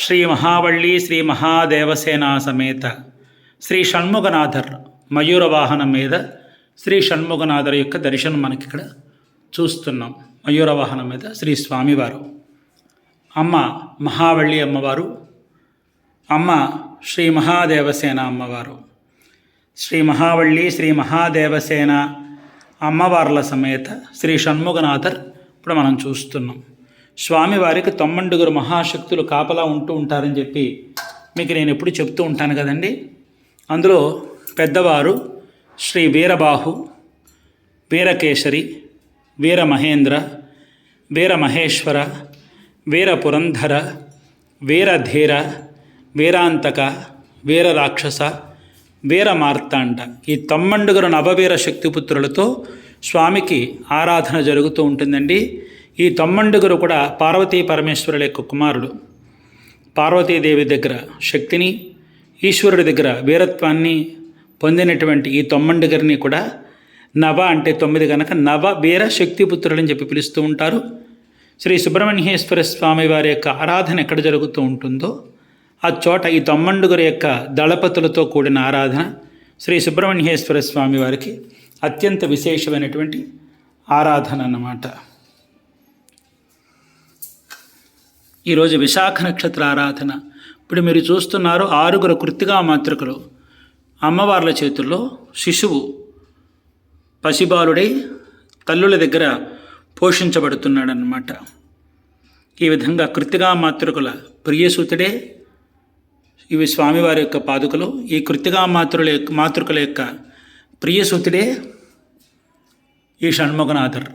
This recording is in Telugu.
శ్రీ మహావళ్ళి శ్రీ మహాదేవసేనా సమేత శ్రీ షణ్ముఖనాథర్ మయూర వాహనం మీద శ్రీ షణ్ముఖనాథర్ యొక్క దర్శనం మనకిక్కడ చూస్తున్నాం. మయూర వాహనం మీద శ్రీ స్వామివారు. అమ్మ మహావళ్ళి అమ్మవారు. అమ్మ శ్రీ మహాదేవసేన అమ్మవారు. శ్రీ మహావళ్ళి శ్రీ మహాదేవసేన అమ్మవార్ల సమేత శ్రీ షణ్ముఖనాథర్ ఇప్పుడు మనం చూస్తున్నాం. స్వామివారికి తొమ్మండుగురు మహాశక్తులు కాపలా ఉంటూ ఉంటారని చెప్పి మీకు నేను ఎప్పుడు చెప్తూ ఉంటాను కదండి. అందులో పెద్దవారు శ్రీ వీరబాహు వీరకేశరి వీర మహేంద్ర వీర మహేశ్వర వీర పురంధర వీరధీర వీరాంతక వీర రాక్షస వీర మార్తాండ ఈ తొమ్మండుగురు నవవీర శక్తిపుత్రులతో స్వామికి ఆరాధన జరుగుతూ ఉంటుందండి. ఈ తమ్మండుగురు కూడా పార్వతీ పరమేశ్వరుల యొక్క కుమారుడు. పార్వతీదేవి దగ్గర శక్తిని ఈశ్వరుడి దగ్గర వీరత్వాన్ని పొందినటువంటి ఈ తొమ్మండుగరిని కూడా నవ అంటే తొమ్మిది కనుక నవ వీర శక్తిపుత్రులని చెప్పి పిలుస్తూ ఉంటారు. శ్రీ సుబ్రహ్మణ్యేశ్వర స్వామి వారి యొక్క ఆరాధన ఎక్కడ జరుగుతూ ఉంటుందో ఆ చోట ఈ తొమ్మండుగురి యొక్క దళపతులతో కూడిన ఆరాధన శ్రీ సుబ్రహ్మణ్యేశ్వర స్వామి వారికి అత్యంత విశేషమైనటువంటి ఆరాధన అన్నమాట. ఈరోజు విశాఖ నక్షత్ర ఆరాధన. ఇప్పుడు మీరు చూస్తున్నారు ఆరుగురు కృత్తిగా మాతృకలు అమ్మవార్ల చేతుల్లో శిశువు పసిబాలుడై తల్లుల దగ్గర పోషించబడుతున్నాడనమాట ఈ విధంగా కృత్తిగా మాతృకుల ప్రియసూతుడే ఇవి స్వామివారి యొక్క పాదుకలు. ఈ కృత్తిగా మాతృల మాతృకుల యొక్క ప్రియసూతుడే ఈ షణ్ముఖనాథర్.